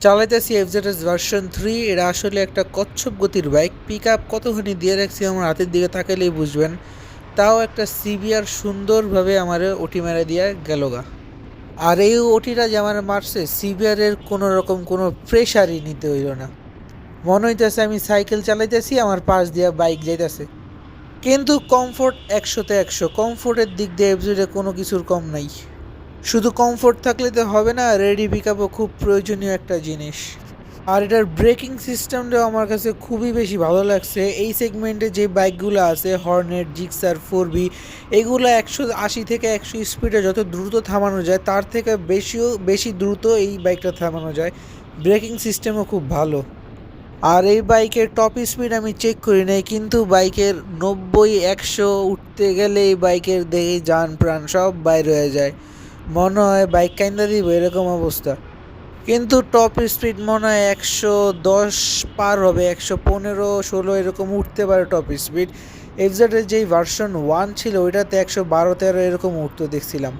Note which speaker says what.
Speaker 1: চালাইতেছি FZS version three এটা আসলে একটা কচ্ছপ গতির বাইক পিক আপ কতখানি দিয়ে রাখছি আমার হাতের দিকে তাকালেই বুঝবেন। তাও একটা সিবিআর সুন্দরভাবে আমার ওটি মেরে দিয়ে গেল গা আর এই ওটিটা যে আমার মারছে সিবিআরের কোনো রকম কোনো প্রেশারই নিতে হইল না। মনে হইতেছে আমি সাইকেল চালাইতেছি, আমার পাশ দিয়ে বাইক যাইতেছে। কিন্তু কমফোর্ট একশোতে একশো কমফোর্টের দিক দিয়ে এফ এফজেডে কোনো কিছুর কম নাই। শুধু কমফোর্ট থাকলে তো হবে না রেডি পিকআপও খুব প্রয়োজনীয় একটা জিনিস। আর এটার ব্রেকিং সিস্টেমটাও আমার কাছে খুবই বেশি ভালো লাগছে। এই সেগমেন্টে যে বাইকগুলো আছে হর্নেট জিক্সার ফোর বি এগুলো একশো আশি থেকে একশো স্পিডে যত দ্রুত থামানো যায়, তার থেকে বেশিও, বেশি দ্রুত এই বাইকটা থামানো যায়। ব্রেকিং সিস্টেমও খুব ভালো। আর এই বাইকের টপ স্পিড আমি চেক করি নাই, কিন্তু বাইকের নব্বই, একশো উঠতে গেলে এই বাইকের দেখে যান প্রাণ সব বাইরে হয়ে যায়। মনে হয় বাইক কাইন্দা দিব, এরকম অবস্থা। কিন্তু টপ স্পিড মনে হয় একশো দশ পার হবে, একশো পনেরো, ষোলো, এরকম উঠতে পারে টপ স্পিড এফজেডের যেই ভার্সন ওয়ান ছিল, ওইটাতে একশো বারো, তেরো, এরকম উঠতে, দেখছিলাম।